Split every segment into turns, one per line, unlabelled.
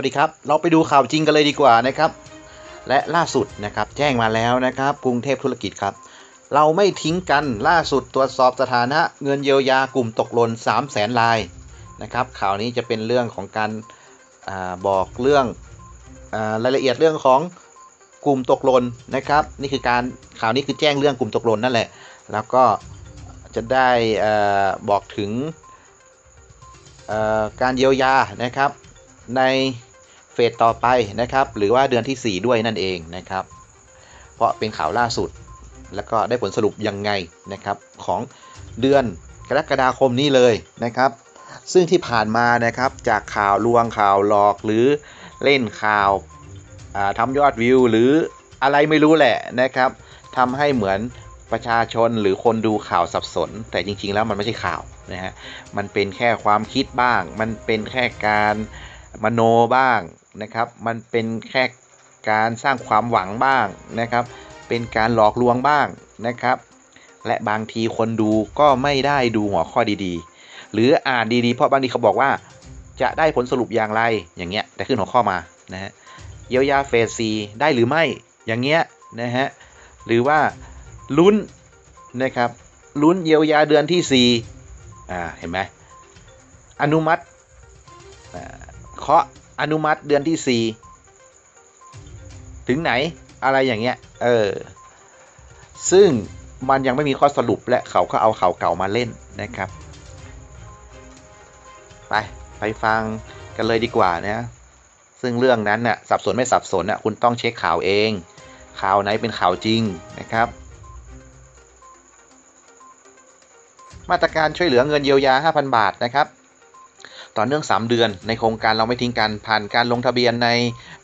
สวัสดีครับ เราไปดูข่าวจริงกันเลยดีกว่านะครับ และล่าสุดนะครับแจ้งมาแล้วนะครับกรุงเทพธุรกิจครับ เราไม่ทิ้งกันล่าสุดตรวจสอบสถานะเงินเยียวยากลุ่มตกหล่น3 0 0แสนลายนะครับข่าวนี้จะเป็นเรื่องของการอาบอกเรื่องอารายละเอียดเรื่องของกลุ่มตกหล่นนะครับ นี่คือการข่าวนี้คือแจ้งเรื่องกลุ่มตกหล่นนั่นแหละ แล้วก็จะได้อบอกถึงการเยียวยานะครับใน สต่อไปนะครับ หรือว่าเดือนที่ 4 ด้วยนั่นเองนะครับ เพราะเป็นข่าวล่าสุด แล้วก็ได้ผลสรุปยังไงนะครับของเดือนกรกฎาคมนี้เลยนะครับ ซึ่งที่ผ่านมานะครับจากข่าวลวงข่าวหลอกหรือเล่นข่าวาทำยอดวิว หรืออะไรไม่รู้แหละนะครับทำให้เหมือนประชาชนหรือคนดูข่าวสับสน แต่จริง ๆ แล้วมันไม่ใช่ข่าวนะฮะมันเป็นแค่ความคิดบ้าง มันเป็นแค่การมโนบ้าง นะครับ มันเป็นแค่การสร้างความหวังบ้างนะครับ เป็นการหลอกลวงบ้างนะครับ และบางทีคนดูก็ไม่ได้ดูหัวข้อดีๆ หรืออ่านดีๆ เพราะบางทีเขาบอกว่าจะได้ผลสรุปอย่างไรอย่างเงี้ยแต่ขึ้นหัวข้อมานะฮะเยียวยาเฟสซีได้หรือไม่อย่างเงี้ยนะฮะหรือว่าลุ้นนะครับลุ้นเยียวยาเดือนที่4อ่าเห็นไหมอนุมัติอ่าเคาะ อนุมัติเดือนที่ 4 ถึงไหนอะไรอย่างเงี้ย เออ ซึ่งมันยังไม่มีข้อสรุปและเขาก็เอาข่าวเก่ามาเล่นนะครับ ไป ไปฟังกันเลยดีกว่านะ ซึ่งเรื่องนั้นน่ะสับสนไม่สับสนน่ะคุณต้องเช็คข่าวเอง ข่าวไหนเป็นข่าวจริงนะครับ มาตรการช่วยเหลือเงินเยียวยา 5,000 บาทนะครับ ต่อเนื่อง 3 เดือน ในโครงการเราไม่ทิ้งกันผ่านการลงทะเบียนใน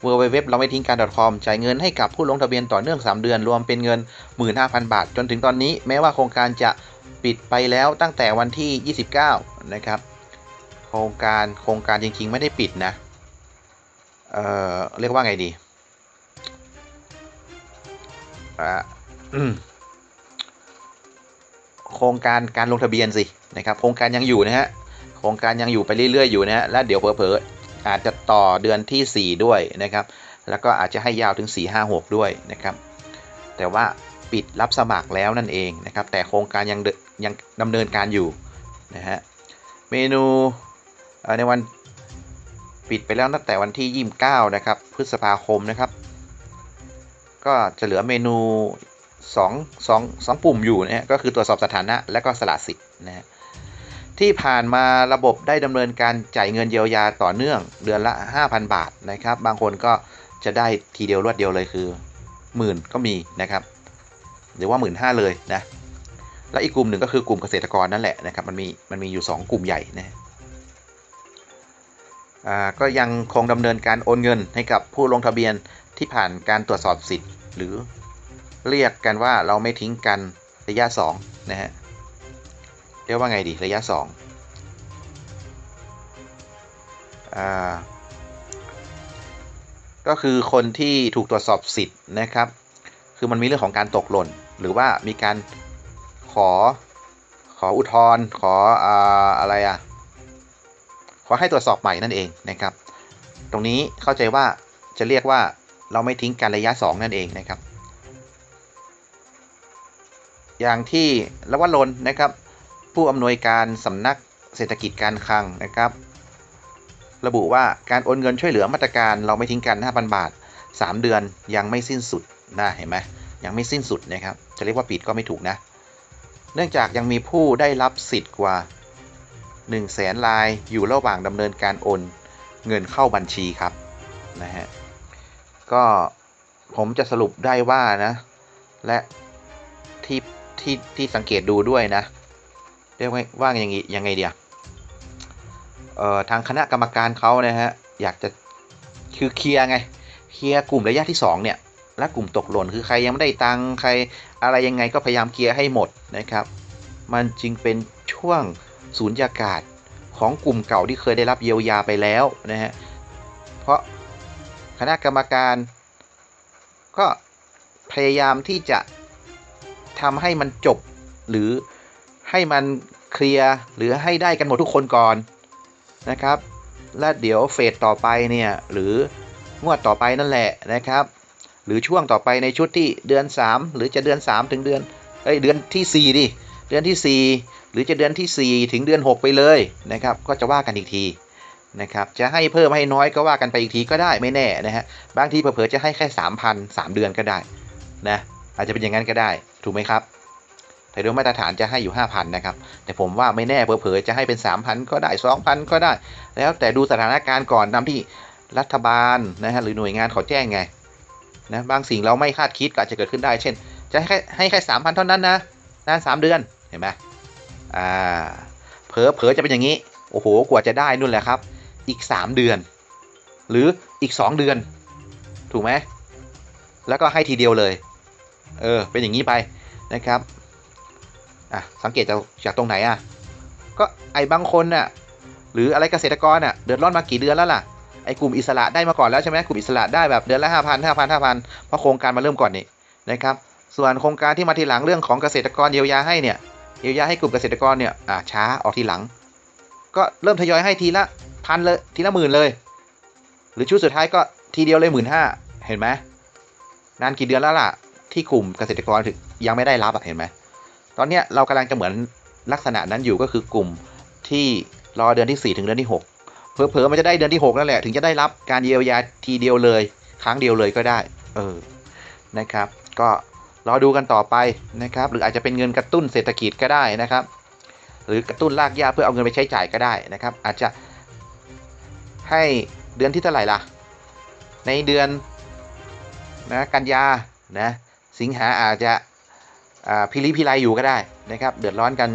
w w w เราไม่ทิ้งกัน .com จ่ายเงินให้กับผู้ลงทะเบียนต่อเนื่อง 3 เดือน รวมเป็นเงิน 15,000 บาท จนถึงตอนนี้แม้ว่าโครงการจะปิดไปแล้วตั้งแต่วันที่ 29 นะครับ โครงการโครงการจริง ๆ ไม่ได้ปิดนะ เอ่อเรียกว่าไงดีอ่าโครงการการลงทะเบียนสินะครับ โครงการยังอยู่นะฮะ รงการยังอยู่ไปเรื่อยๆอยู่นะฮะและเดี๋ยวเผลอๆอาจจะต่อเดือนที่ 4 ด้วยนะครับ แล้วก็อาจจะให้ยาวถึง 4 5 6 ด้วยนะครับ แต่ว่าปิดรับสมัครแล้วนั่นเองนะครับ แต่โครงการยังยังดำเนินการอยู่นะฮะเมนูในวันปิดไปแล้วตั้งแต่วันที่ 29 นะครับ พฤษภาคมนะครับ ก็จะเหลือเมนู2 2 2ปุ่มอยู่นะฮะก็คือตรวจสอบสถานะและก็สละสิทธิ์นะฮะ ที่ผ่านมาระบบได้ดำเนินการจ่ายเงินเยียวยาต่อเนื่องเดือนละ 5,000 บาทนะครับ บางคนก็จะได้ทีเดียวรวดเดียวเลยคือหมื่นก็มีนะครับ หรือว่าหมื่นห้าเลยนะ และอีกกลุ่มหนึ่งก็คือกลุ่มเกษตรกรนั่นแหละนะครับ มันมีมันมีอยู่ 2 กลุ่มใหญ่นะอ่าก็ยังคงดำเนินการโอนเงินให้กับผู้ลงทะเบียนที่ผ่านการตรวจสอบสิทธิ์ หรือเรียกกันว่าเราไม่ทิ้งกันระยะ2นะฮะ เรียกว่าไงดีระยะ2อ่าก็คือคนที่ถูกตรวจสอบสิทธิ์นะครับ คือมันมีเรื่องของการตกหล่น หรือว่ามีการขอขออุทธรณ์ขอออะไรอะขอให้ตรวจสอบใหม่นั่นเองนะครับ ตรงนี้เข้าใจว่าจะเรียกว่าเราไม่ทิ้งกันระยะ 2 นั่นเองนะครับ อย่างที่ละวัลนนะครับ ผู้อำนวยการสำนักเศรษฐกิจการคลังนะครับ ระบุว่าการโอนเงินช่วยเหลือมาตรการเราไม่ทิ้งกัน 5,000 บาท 3 เดือนยังไม่สิ้นสุดนะเห็นไหมยังไม่สิ้นสุดนะครับ จะเรียกว่าปิดก็ไม่ถูกนะ เนื่องจากยังมีผู้ได้รับสิทธิ์กว่า 1 0 0 0 0แสนลายอยู่ระหว่างดำเนินการโอนเงินเข้าบัญชีครับนะฮะก็ผมจะสรุปได้ว่านะ และที่ที่ที่สังเกตดูด้วยนะ เรียกว่าอย่างงี้ยังไงเดียเอ่อทางคณะกรรมการเขานะฮะอยากจะคือเคลียร์ไงเคลียร์กลุ่มระยะที่ 2 เนี่ย และกลุ่มตกหล่นคือใครยังไม่ได้ตังค์ใครอะไรยังไงก็พยายามเคลียร์ให้หมดนะครับ มันจึงเป็นช่วงศูนย์ยากาศของกลุ่มเก่าที่เคยได้รับเยียวยาไปแล้วนะฮะเพราะคณะกรรมการ ก็พยายามที่จะทำให้มันจบหรือ ให้มันเคลียร์หรือให้ได้กันหมดทุกคนก่อนนะครับ และเดี๋ยวเฟสต่อไปเนี่ยหรืองวดต่อไปนั่นแหละนะครับ หรือช่วงต่อไปในชุดที่เดือน 3 หรือจะเดือน 3 ถึงเดือนเอ้ยเดือนที่ 4 ดิ เดือนที่ 4 หรือจะเดือนที่ 4 ถึงเดือน 6 ไปเลยนะครับ ก็จะว่ากันอีกทีนะครับจะให้เพิ่มให้น้อยก็ว่ากันไปอีกทีก็ได้ไม่แน่นะฮะบางทีเผลอๆจะให้แค่ 3,000 3 เดือนก็ได้นะอาจจะเป็นอย่างนั้นก็ได้ถูกไหมครับ แต่โดยมาตรฐานจะให้อยู่ 5,000 นะครับ แต่ผมว่าไม่แน่เผลอๆจะให้เป็น 3,000 ก็ได้ 2,000 ก็ได้ แล้วแต่ดูสถานการณ์ก่อนนำที่รัฐบาลนะฮะหรือหน่วยงานเขาแจ้งไงนะบางสิ่งเราไม่คาดคิดก็อาจจะเกิดขึ้นได้ เช่น จะให้ให้แค่สามพันเท่านั้นนะนานสามเดือนเห็นไหมอ่าเผลอเผลอจะเป็นอย่างนี้ โอ้โหกว่าจะได้นู่นแหละครับ อีก 3 เดือน หรืออีก 2 เดือน ถูกไหมแล้วก็ให้ทีเดียวเลย เออ เป็นอย่างนี้ไปนะครับ อะสังเกตจากจากตรงไหนอะก็ไอ้บางคนน่ะหรืออะไรเกษตรกรน่ะเดือดร้อนมากี่เดือนแล้วล่ะไอ้กลุ่มอิสระได้มาก่อนแล้วใช่ไหมกลุ่มอิสระได้แบบเดือนละห้าพันห้าพันห้าพันเพราะโครงการมาเริ่มก่อนนี่นะครับส่วนโครงการที่มาทีหลังเรื่องของเกษตรกรเยียวยาให้เนี่ยเยียวยาให้กลุ่มเกษตรกรเนี่ยอ่าช้าออกทีหลัง ก็เริ่มทยอยให้ทีละพันเลยทีละหมื่นเลย หรือชุดสุดท้ายก็ทีเดียวเลยหมื่นห้าเห็นไหมนานกี่เดือนแล้วล่ะที่กลุ่มเกษตรกรถึงยังไม่ได้รับอะเห็นไหม ตอนเนี้ยเรากำลังจะเหมือนลักษณะนั้นอยู่ก็คือกลุ่มที่รอเดือนที่ 4 ถึงเดือนที่ 6 เผลอๆมันจะได้เดือนที่ 6 นั่นแหละ ถึงจะได้รับการเยียวยาทีเดียวเลย ครั้งเดียวเลยก็ได้ เออ นะครับ ก็รอดูกันต่อไปนะครับ หรืออาจจะเป็นเงินกระตุ้นเศรษฐกิจก็ได้นะครับ หรือกระตุ้นรากหญ้าเพื่อเอาเงินไปใช้จ่ายก็ได้นะครับ อาจจะให้เดือนที่เท่าไหร่ล่ะ ในเดือนนะกันยานะ สิงหาอาจจะ พิริพิไลอยู่ก็ได้นะครับ เดือดร้อนกัน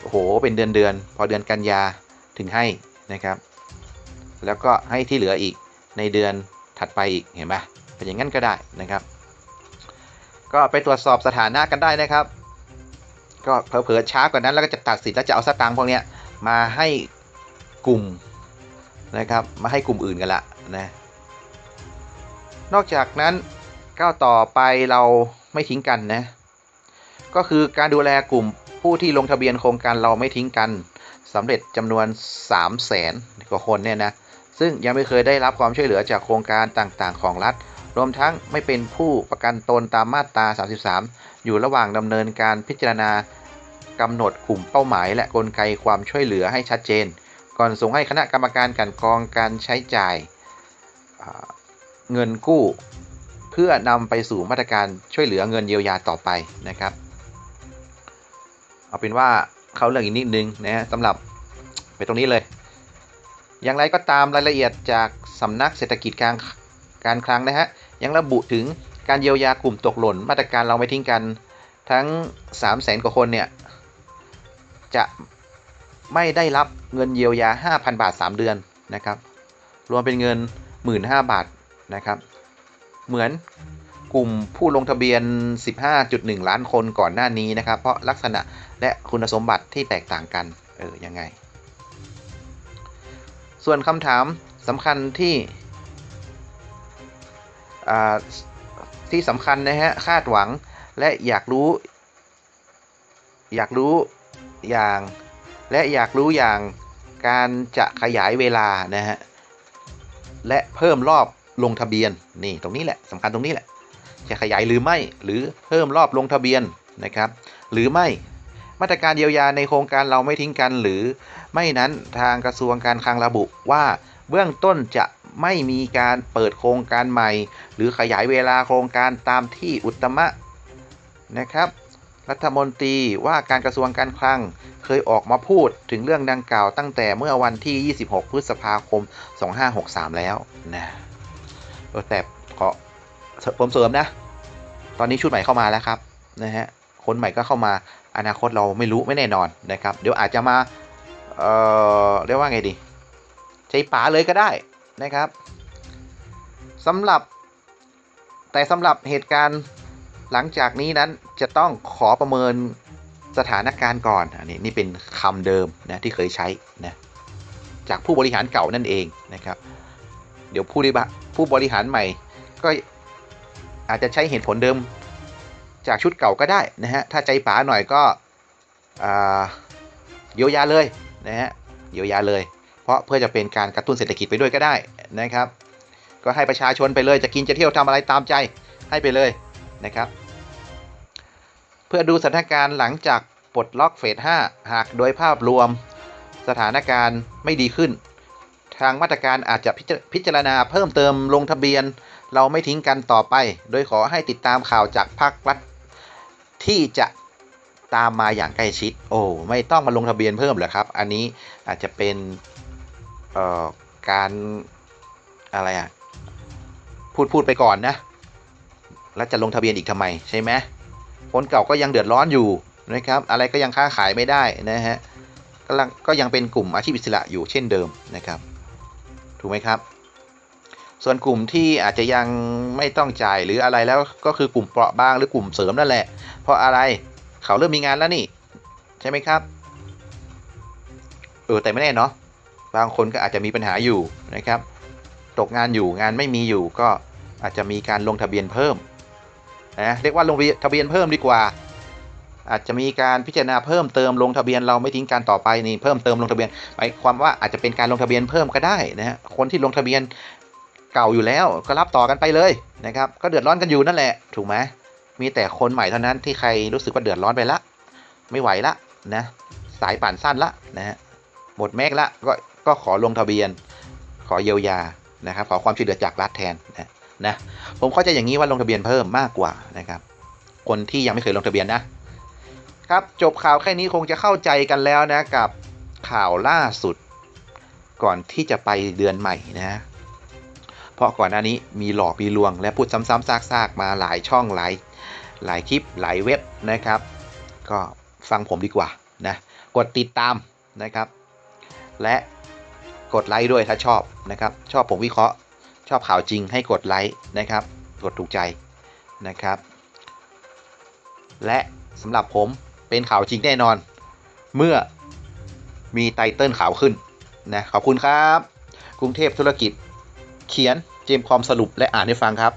โอ้โหเป็นเดือนเดือน พอเดือนกันยาถึงให้นะครับ แล้วก็ให้ที่เหลืออีกในเดือนถัดไปอีกเห็นไหมเป็นอย่างนั้นก็ได้นะครับ ก็ไปตรวจสอบสถานะกันได้นะครับ ก็เผลอๆช้ากว่านั้นแล้วก็จะตัดสินแล้วจะเอาสตางค์พวกนี้มาให้กลุ่มนะครับมาให้กลุ่มอื่นกันละนะนอกจากนั้นก้าวต่อไปเราไม่ทิ้งกันนะ ก็คือการดูแลกลุ่มผู้ที่ลงทะเบียนโครงการเราไม่ทิ้งกันสำเร็จจำนวน 3 0 0แสนกว่าคนเนี่ยนะ ซึ่งยังไม่เคยได้รับความช่วยเหลือจากโครงการต่างๆ ของรัฐ รวมทั้งไม่เป็นผู้ประกันตนตามมาตรา 33 อยู่ระหว่างดำเนินการพิจารณากำหนดกลุ่มเป้าหมาย และกลไกความช่วยเหลือให้ชัดเจน ก่อนส่งให้คณะกรรมการกันกองการใช้จ่ายเงินกู้ เพื่อนำไปสู่มาตรการช่วยเหลือเงินเยียวยาต่อไปนะครับ เอาเป็นว่าเขาเรื่องอีกนิดนึงนะฮะสำหรับไปตรงนี้เลย อย่างไรก็ตามรายละเอียดจากสำนักเศรษฐกิจการการคลังนะฮะยังระบุถึงการเยียวยากลุ่มตกหล่น มาตรการเราไม่ทิ้งกันทั้ง 3 0 0แสนกว่าคนเนี่ยจะไม่ได้รับเงินเยียวยา 5,000 บาท 3 เดือนนะครับ รวมเป็นเงิน 15,000 บาทนะครับ เหมือน กลุ่มผู้ลงทะเบียน 15.1 ล้านคนก่อนหน้านี้นะครับ เพราะลักษณะและคุณสมบัติที่แตกต่างกัน เออ ยังไง ส่วนคำถามสำคัญที่อ่าที่สำคัญนะฮะ คาดหวังและอยากรู้ อยากรู้อย่างและอยากรู้อย่างการจะขยายเวลานะฮะ และเพิ่มรอบลงทะเบียน นี่ ตรงนี้แหละสำคัญตรงนี้แหละ จะขยายหรือไม่หรือเพิ่มรอบลงทะเบียนนะครับ หรือไม่มาตรการเยียวยาในโครงการเราไม่ทิ้งกันหรือไม่นั้นทางกระทรวงการคลังระบุว่าเบื้องต้นจะไม่มีการเปิดโครงการใหม่ หรือขยายเวลาโครงการตามที่อุตมะนะครับ รัฐมนตรีว่าการกระทรวงการคลังเคยออกมาพูดถึงเรื่องดังกล่าวตั้งแต่เมื่อวันที่ 26 พฤษภาคม 2563 แล้วนะแต่ขอ ผมเสริมนะ ตอนนี้ชุดใหม่เข้ามาแล้วครับนะฮะคนใหม่ก็เข้ามาอนาคตเราไม่รู้ไม่แน่นอนนะครับ เดี๋ยวอาจจะมาเอ่อเรียกว่าไงดีใจป๋าเลยก็ได้นะครับสำหรับ แต่สำหรับเหตุการณ์หลังจากนี้นั้นจะต้องขอประเมินสถานการณ์ก่อนอันนี้นี่เป็นคำเดิมนะที่เคยใช้นะจากผู้บริหารเก่านั่นเองนะครับ เดี๋ยวผู้บริผู้บริหารใหม่ ก็ อาจจะใช้เหตุผลเดิมจากชุดเก่าก็ได้นะฮะถ้าใจป๋าหน่อยก็เยียวยาเลยนะฮะเยียวยาเลย เพราะเพื่อจะเป็นการกระตุ้นเศรษฐกิจไปด้วยก็ได้นะครับ ก็ให้ประชาชนไปเลยจะกินจะเที่ยวทำอะไรตามใจให้ไปเลยนะครับ เพื่อดูสถานการณ์หลังจากปลดล็อกเฟส 5 หากโดยภาพรวมสถานการณ์ไม่ดีขึ้น ทางมาตรการอาจจะพิจพิจารณาเพิ่มเติมลงทะเบียน เราไม่ทิ้งกันต่อไป โดยขอให้ติดตามข่าวจากภาครัฐ ที่จะตามมาอย่างใกล้ชิด โอ้ ไม่ต้องมาลงทะเบียนเพิ่มเหรอครับ อันนี้อาจจะเป็นเอ่อการอะไรอะพูดพูดไปก่อนนะ แล้วจะลงทะเบียนอีกทำไมใช่ไหมคนเก่าก็ยังเดือดร้อนอยู่นะครับ อะไรก็ยังค้าขายไม่ได้นะฮะก็ยังเป็นกลุ่มอาชีพอิสระอยู่เช่นเดิมนะครับ ถูกไหมครับ ส่วนกลุ่มที่อาจจะยังไม่ต้องจ่ายหรืออะไรแล้วก็คือกลุ่มเปราะบางหรือกลุ่มเสริมนั่นแหละ เพราะอะไรเขาเริ่มมีงานแล้วนี่ ใช่ไหมครับเออแต่ไม่แน่เนาะบางคนก็อาจจะมีปัญหาอยู่นะครับ ตกงานอยู่งานไม่มีอยู่ก็อาจจะมีการลงทะเบียนเพิ่มนะเรียกว่าลงทะเบียนเพิ่มดีกว่า อาจจะมีการพิจารณาเพิ่มเติมลงทะเบียนเราไม่ทิ้งการต่อไปนี่เพิ่มเติมลงทะเบียนหมายความว่าอาจจะเป็นการลงทะเบียนเพิ่มก็ได้นะฮะคนที่ลงทะเบียน เก่าอยู่แล้วก็รับต่อกันไปเลยนะครับ ก็เดือดร้อนกันอยู่นั่นแหละ ถูกไหมมีแต่คนใหม่เท่านั้นที่ใครรู้สึกว่าเดือดร้อนไปละ ไม่ไหวละนะ สายป่านสั้นละนะฮะหมดแม็กละก็ก็ขอลงทะเบียน ขอเยียวยานะครับ ขอความช่วยเหลือจากรัฐแทนนะนะผมเข้าใจอย่างนี้ว่าลงทะเบียนเพิ่มมากกว่านะครับ คนที่ยังไม่เคยลงทะเบียนนะครับจบข่าวแค่นี้คงจะเข้าใจกันแล้วนะกับข่าวล่าสุด ก่อนที่จะไปเดือนใหม่นะ เพราะก่อนหน้านี้มีหลอกมีลวง และพูดซ้ำๆซากๆ มาหลายช่องหลายหลายคลิปหลายเว็บนะครับ ก็ฟังผมดีกว่านะกดติดตามนะครับ และกดไลค์ด้วยถ้าชอบนะครับ ชอบผมวิเคราะห์ ชอบข่าวจริงให้กดไลค์นะครับ กดถูกใจนะครับ และสำหรับผมเป็นข่าวจริงแน่นอน เมื่อมีไตเติลข่าวขึ้นนะขอบคุณครับ กรุงเทพธุรกิจ เขียนเจมคอมสรุปและอ่านให้ฟังครับ